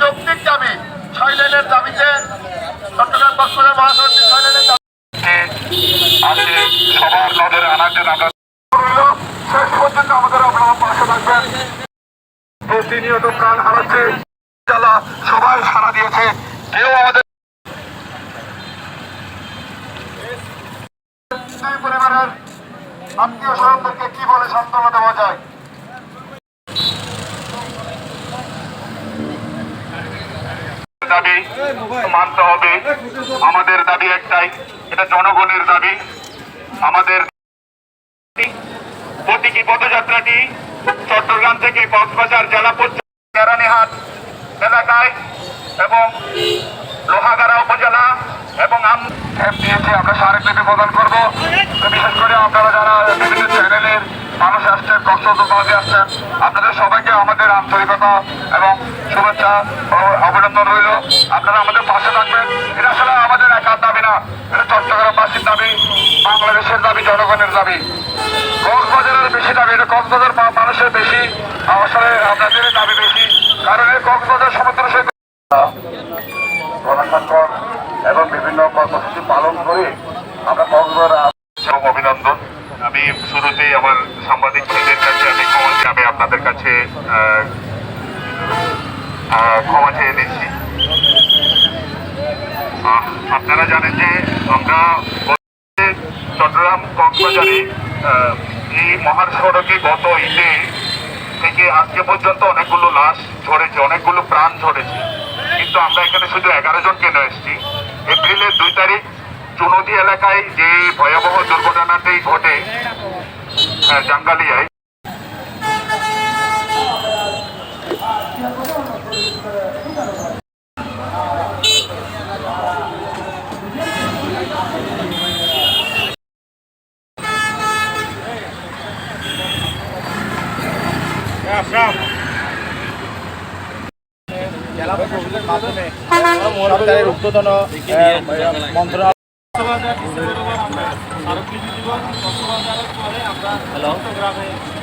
যৌক্তিক দাবি ছয় লাইনের দাবিতে চট্টগ্রাম কক্সবাজার মহাসড়কের ছয় লাইনের আজকে সবার নজরে আনার জন্য আমরা শেষ পর্যন্ত আমাদের আপনারা পাশে থাকবেন প্রতিনিয়ত প্রাণ হারাচ্ছে সবাই সারা দিয়েছে। কেউ আমাদের দুই পরিবারের আত্মীয় স্বজনদেরকে কি বলে সান্ত্বনা দেওয়া যায় মানতে হবে। আমাদের দাবি একটাই, এটা জনগণের দাবি। আমাদের প্রতীকী পদযাত্রাটি চট্টগ্রাম থেকে কক্সবাজার জেলা পর্যন্ত এলাকায় এবং লোহাগাড়া উপজেলা এবং দিয়েছে আমরা স্মারকলিপি প্রদান করব। বিশেষ করে আপনারা যারা বিভিন্ন চ্যানেলের মানুষ আসছেন, কক্সবাজারে আসছেন, আপনাদের সবাইকে আমাদের আন্তরিকতা এবং শুভেচ্ছা ও অভিনন্দন রইল। আপনারা আমাদের পাশে থাকবেন। এটা আসলে আমাদের একার দাবি না। এটা চট্টগ্রামবাসীর দাবি, বাংলাদেশের দাবি, জনগণের দাবি। কক্সবাজারের বেশি দাবি, এটা কক্সবাজার মানুষের বেশি। আসলে আপনাদের দাবি বেশি কারণ এই কক্সবাজার সমুদ্র সৈকত প্রশাসন এবং বিভিন্ন কর্মসূচি পালন করে আমরা কক্সবাজার এবং অভিনন্দন। আমি শুরুতেই আমার সাংবাদিক ভাইদের কাছে আমি ক্ষমা আমি আপনাদের কাছে ক্ষমা চেয়ে নিচ্ছি। আপনারা জানেন যে আমরা চট্টগ্রাম কক্সবাজারে এই মহাসড়কে গত ঈদে থেকে আজকে পর্যন্ত অনেকগুলো লাশ ঝরেছে, অনেকগুলো প্রাণ ঝরেছে। কিন্তু আমরা এখানে শুধু এগারো জন কেন এসেছি? এপ্রিলের দুই তারিখ চুনদী এলাকায় যে ভয়াবহ দুর্ঘটনাটি ঘটে জাঙ্গালিয়ায় প্রশাসনের মাধ্যমে সরকারের ঊর্ধ্বতন মন্ত্রণালয় পরে আমরা চট্টগ্রামে